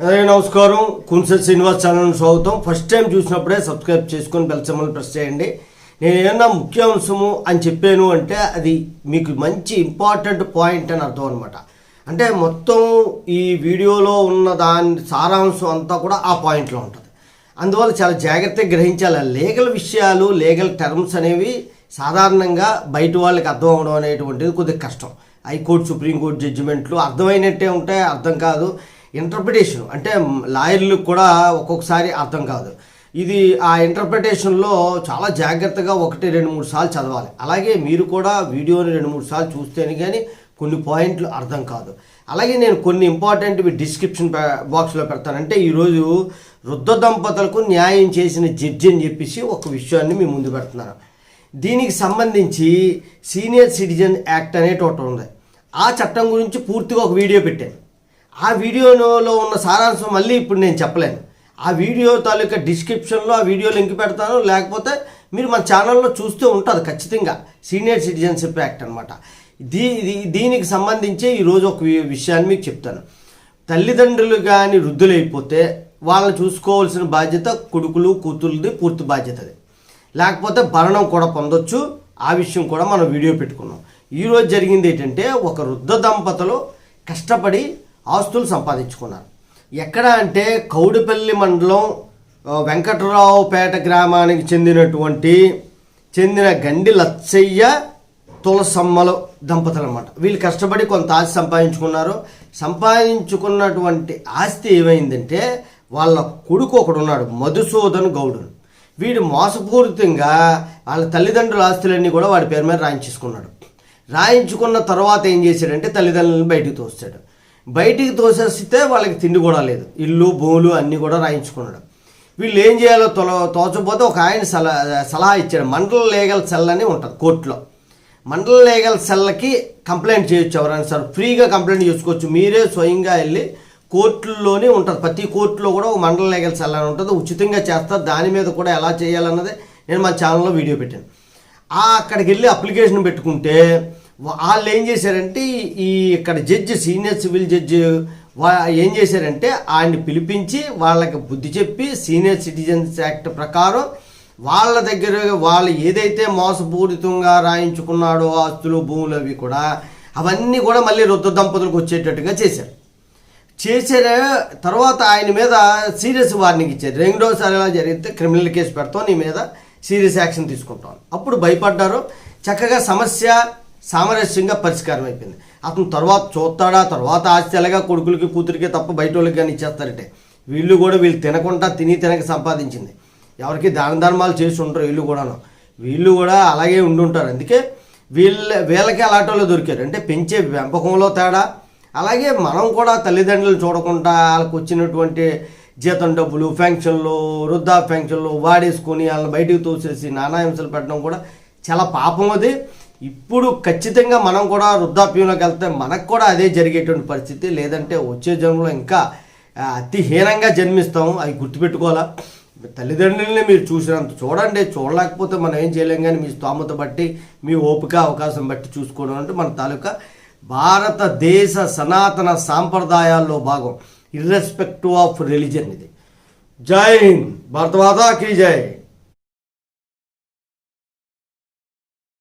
అదే నమస్కారం. కున్సెట్ శ్రీనివాస్ ఛానల్ స్వాగతం. ఫస్ట్ టైం చూసినప్పుడే సబ్స్క్రైబ్ చేసుకొని బెల్ ప్రెస్ చేయండి. నేను ఏమన్నా ముఖ్యాంశము అని చెప్పాను అంటే అది మీకు మంచి ఇంపార్టెంట్ పాయింట్ అని అర్థం అనమాట అంటే మొత్తం ఈ వీడియోలో ఉన్న దాని సారాంశం అంతా కూడా ఆ పాయింట్లో ఉంటుంది. అందువల్ల చాలా జాగ్రత్తగా గ్రహించాలి. లీగల్ విషయాలు లీగల్ టర్మ్స్ అనేవి సాధారణంగా బయట వాళ్ళకి అర్థం అవడం అనేటువంటిది కొద్దిగా కష్టం. హైకోర్టు సుప్రీంకోర్టు జడ్జిమెంట్లు అర్థమైనట్టే ఉంటాయి అర్థం కాదు. ఇంటర్ప్రిటేషన్ అంటే లాయర్లకు కూడా ఒక్కొక్కసారి అర్థం కాదు. ఇది ఆ ఇంటర్ప్రిటేషన్లో చాలా జాగ్రత్తగా ఒకటి రెండు మూడు సార్లు చదవాలి. అలాగే మీరు కూడా వీడియోని రెండు మూడు సార్లు చూస్తేనే కానీ కొన్ని పాయింట్లు అర్థం కాదు. అలాగే నేను కొన్ని ఇంపార్టెంట్వి డిస్క్రిప్షన్ బాక్స్లో పెడతాను అంటే ఈరోజు వృద్ధ దంపతులకు న్యాయం చేసిన జడ్జి అని చెప్పేసి ఒక విషయాన్ని మీ ముందు పెడుతున్నాను. దీనికి సంబంధించి సీనియర్ సిటిజన్ యాక్ట్ అనేటి ఒకటి ఉంది. ఆ చట్టం గురించి పూర్తిగా ఒక వీడియో పెట్టాను. ఆ వీడియోలో ఉన్న సారాంశం మళ్ళీ ఇప్పుడు నేను చెప్పలేను. ఆ వీడియో తాలూకా డిస్క్రిప్షన్లో ఆ వీడియో లింక్ పెడతాను. లేకపోతే మీరు మన ఛానల్లో చూస్తూ ఉంటుంది ఖచ్చితంగా. సీనియర్ సిటిజన్షిప్ యాక్ట్ అనమాట దీ దీనికి సంబంధించి ఈరోజు ఒక విషయాన్ని మీకు చెప్తాను. తల్లిదండ్రులు కానీ వృద్ధులైపోతే వాళ్ళని చూసుకోవాల్సిన బాధ్యత కొడుకులు కూతురుది పూర్తి బాధ్యతది. లేకపోతే భరణం కూడా పొందొచ్చు. ఆ విషయం కూడా మనం వీడియో పెట్టుకున్నాం. ఈరోజు జరిగింది ఏంటంటే ఒక వృద్ధ దంపతులు కష్టపడి ఆస్తులు సంపాదించుకున్నారు. ఎక్కడ అంటే కౌడిపల్లి మండలం వెంకటరావుపేట గ్రామానికి చెందినటువంటి చెందిన గండి లచ్చయ్య తులసమ్మలు దంపతులు అనమాట వీళ్ళు కష్టపడి కొంత ఆస్తి సంపాదించుకున్నారు. సంపాదించుకున్నటువంటి ఆస్తి ఏమైందంటే వాళ్ళ కొడుకు ఒకడు ఉన్నాడు మధుసూదన్ గౌడును. వీడు మోసపూరితంగా వాళ్ళ తల్లిదండ్రుల ఆస్తులన్నీ కూడా వాడి పేరు మీద రాయించేసుకున్నాడు. రాయించుకున్న తర్వాత ఏం చేశాడంటే తల్లిదండ్రులను బయటికి తోస్తాడు. బయటికి తోసేస్తే వాళ్ళకి తిండి కూడా లేదు. ఇల్లు భూములు అన్నీ కూడా రాయించుకున్నాడు. వీళ్ళు ఏం చేయాలో తొల తోచకపోతే ఒక ఆయన సలహా సలహా ఇచ్చాడు. మండల లీగల్ సెల్ అని ఉంటుంది కోర్టులో. మండల లీగల్ సెల్కి కంప్లైంట్ చేయొచ్చు ఎవరైనా సార్. ఫ్రీగా కంప్లైంట్ చేసుకోవచ్చు. మీరే స్వయంగా వెళ్ళి కోర్టుల్లోనే ఉంటుంది. ప్రతి కోర్టులో కూడా ఒక మండల లీగల్ సెల్ అని ఉంటుంది. ఉచితంగా చేస్తారు. దాని మీద కూడా ఎలా చేయాలన్నది నేను మా ఛానల్లో వీడియో పెట్టాను. అక్కడికి వెళ్ళి అప్లికేషన్ పెట్టుకుంటే వాళ్ళు ఏం చేశారంటే ఈ ఇక్కడ జడ్జి సీనియర్ సివిల్ జడ్జి వా ఏం చేశారంటే ఆయన్ని పిలిపించి వాళ్ళకి బుద్ధి చెప్పి సీనియర్ సిటిజన్స్ యాక్ట్ ప్రకారం వాళ్ళ దగ్గర వాళ్ళు ఏదైతే మోసపూరితంగా రాయించుకున్నాడో ఆస్తులు భూములు అవి కూడా అవన్నీ కూడా మళ్ళీ రుద్ర దంపతులకు వచ్చేటట్టుగా చేశారు. చేసిన తర్వాత ఆయన మీద సీరియస్ వార్నింగ్ ఇచ్చారు. రెండోసారి ఎలా జరిగితే క్రిమినల్ కేసు పెడతాం నీ మీద సీరియస్ యాక్షన్ తీసుకుంటాం. అప్పుడు భయపడ్డారు. చక్కగా సమస్య సామరస్యంగా పరిష్కారం అయిపోయింది. అతను తర్వాత చూస్తాడా తర్వాత ఆస్తి ఎలాగా కొడుకులకి కూతురికి తప్ప బయట వాళ్ళకి కానీ ఇచ్చేస్తారంటే. వీళ్ళు కూడా వీళ్ళు తినకుండా తిని తినక సంపాదించింది. ఎవరికి దాన ధర్మాలు చేసి ఉంటారు వీళ్ళు కూడాను. వీళ్ళు కూడా అలాగే ఉండుంటారు అందుకే వీళ్ళ వీళ్ళకి అలాంటి వాళ్ళు దొరికారు. అంటే పెంచే పెంపకంలో తేడా. అలాగే మనం కూడా తల్లిదండ్రులు చూడకుండా వాళ్ళకి వచ్చినటువంటి జీతం డబ్బులు ఫంక్షన్లు వృద్ధా ఫంక్షన్లు వాడేసుకొని వాళ్ళని బయటికి తోసేసి నానా హింసలు పెట్టడం కూడా చాలా పాపం అది. ఇప్పుడు ఖచ్చితంగా మనం కూడా వృద్ధాప్యంలోకి వెళ్తే మనకు కూడా అదే జరిగేటువంటి పరిస్థితి. లేదంటే వచ్చే జన్మలో ఇంకా అతిహీనంగా అతి హీనంగా జన్మిస్తాం అవి గుర్తుపెట్టుకోవాలా? తల్లిదండ్రులని మీరు చూసినంత చూడండి. చూడలేకపోతే మనం ఏం చేయలేం. కానీ మీ స్తోమత బట్టి మీ ఓపిక అవకాశం బట్టి చూసుకోవడం అంటే మన తాలూకా భారతదేశ సనాతన సాంప్రదాయాల్లో భాగం. ఇర్రెస్పెక్టివ్ ఆఫ్ రిలీజన్ ఇది. జై హింద్. భారత మాతాకి జై.